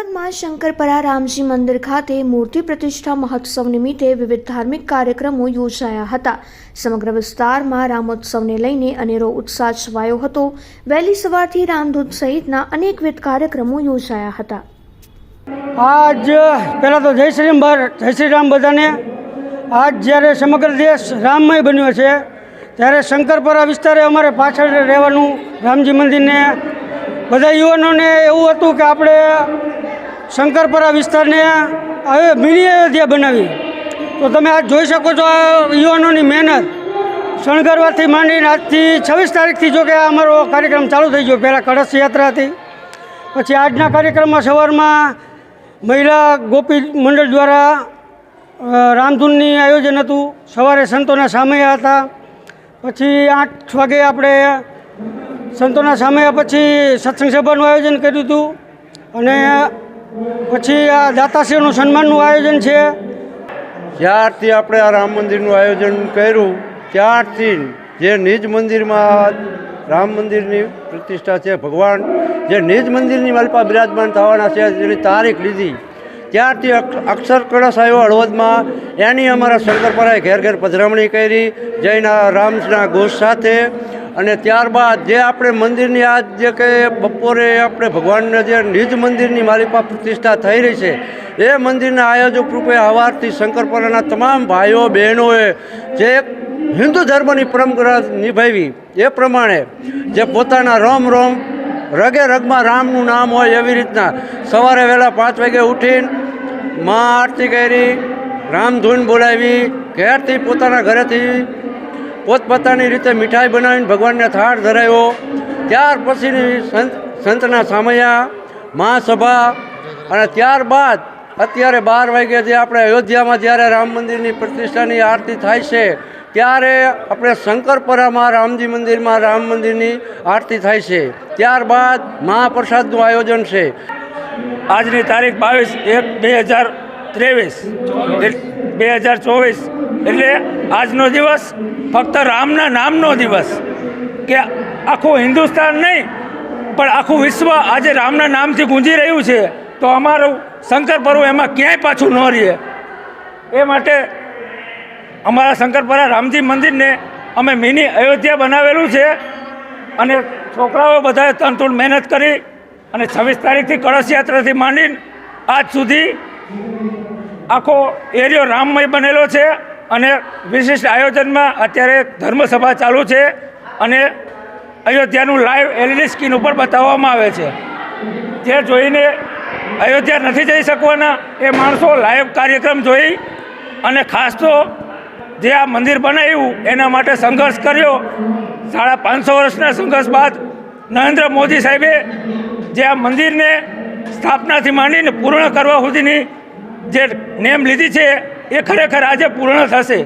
હળવદમાં શંકરપરા રામજી મંદિર ખાતે મૂર્તિ પ્રતિષ્ઠા મહોત્સવ નિમિત્તે વિવિધ ધાર્મિક કાર્યક્રમો યોજાયા હતા. સમગ્ર વિસ્તારમાં રામોત્સવને લઈને અનેરો ઉત્સાહ છવાયો હતો. વહેલી સવારથી રામધૂત સહિતના અનેકવિધ કાર્યક્રમો યોજાયા હતા. આજ પહેલાં તો જય શ્રી જય શ્રી રામ બધાને. આજ જ્યારે સમગ્ર દેશ રામમય બન્યો છે, ત્યારે શંકરપરા વિસ્તારે અમારે પાછળ રહેવાનું રામજી મંદિરને. બધા યુવાનોને એવું હતું કે આપણે શંકરપરા વિસ્તારને હવે મિની અયોધ્યા બનાવી. તો તમે આજ જોઈ શકો છો આ યુવાનોની મહેનત. શણગારવાથી માંડીને આજથી છવ્વીસ તારીખથી જો કે અમારો કાર્યક્રમ ચાલુ થઈ ગયો. પહેલાં કળશ યાત્રા હતી. પછી આજના કાર્યક્રમમાં સવારમાં મહિલા ગોપી મંડળ દ્વારા રામધૂનની આયોજન હતું. સવારે સંતોના સામૈયા હતા. પછી આઠ વાગે આપણે સંતોના સામૈયા પછી સત્સંગ સભાનું આયોજન કર્યું હતું. અને પછી આ દાતાશ્રીનું સન્માનનું આયોજન છે. જ્યારથી આપણે આ રામ મંદિરનું આયોજન કર્યું, ત્યારથી જે નિજ મંદિરમાં રામ મંદિરની પ્રતિષ્ઠા છે, ભગવાન જે નિજ મંદિરની માલપા બિરાજમાન થવાના છે, જેની તારીખ લીધી, ત્યારથી અક્ષ- અક્ષર કળશ આવ્યો હળવદમાં. એની અમારા શંકરપરાએ ઘેર ઘેર પધરામણી કરી, જયના રામના ઘોષ સાથે અને ત્યારબાદ જે આપણે મંદિરની આજ જે કે બપોરે આપણે ભગવાનને જે નિજ મંદિરની માલિપા પ્રતિષ્ઠા થઈ રહી છે, એ મંદિરના આયોજક રૂપે સવારથી શંકરપરાના તમામ ભાઈઓ, બહેનોએ જે હિન્દુ ધર્મની પરંપરા નિભાવી, એ પ્રમાણે જે પોતાના રોમ રોમ રગે રગમાં રામનું નામ હોય એવી રીતના સવારે વહેલા પાંચ વાગે ઉઠીને મા આરતી કરી, રામધૂન બોલાવી, ઘેરથી પોતાના ઘરેથી પોતપોતાની રીતે મીઠાઈ બનાવીને ભગવાનને થાળ ધરાવ્યો ત્યાર પછીની સંત, સંતના સામૈયા, મહાસભા અને ત્યારબાદ અત્યારે બાર વાગે જે આપણે અયોધ્યામાં જ્યારે રામ મંદિરની પ્રતિષ્ઠાની આરતી થાય છે, ત્યારે આપણે શંકરપરામાં રામજી મંદિરમાં રામ મંદિરની આરતી થાય છે. ત્યારબાદ મહાપ્રસાદનું આયોજન છે. આજની તારીખ બાવીસ એક બે હજાર ત્રેવીસ. બે હજાર ચોવીસ. એટલે આજનો દિવસ ફક્ત રામના નામનો દિવસ કે આખું હિન્દુસ્તાન નહીં, પણ આખું વિશ્વ આજે રામના નામથી ગુંજી રહ્યું છે. તો અમારું શંકર પર્વ એમાં ક્યાંય પાછું ન રહીએ. એ માટે અમારા શંકરપરા રામજી મંદિરને અમે મિની અયોધ્યા બનાવેલું છે. અને છોકરાઓ બધાએ તનતુણ મહેનત કરી અને છવ્વીસ તારીખથી કળશ યાત્રાથી માંડીને આજ સુધી આખો એરિયો રામમય બનેલો છે અને વિશિષ્ટ આયોજનમાં અત્યારે ધર્મસભા ચાલુ છે અને અયોધ્યાનું લાઈવ એલઈડી સ્ક્રીન ઉપર બતાવવામાં આવે છે. જે જોઈને અયોધ્યા નથી જઈ શકવાના એ માણસો લાઈવ કાર્યક્રમ જોઈ અને ખાસ તો જે આ મંદિર બનાવ્યું એના માટે સંઘર્ષ કર્યો. સાડા પાંચસો વર્ષના સંઘર્ષ બાદ નરેન્દ્ર મોદી સાહેબે જે આ મંદિરને સ્થાપનાથી માંડીને પૂર્ણ કરવા સુધીની જે નેમ લીધી છે એ ખરેખર આજે પૂર્ણ થશે.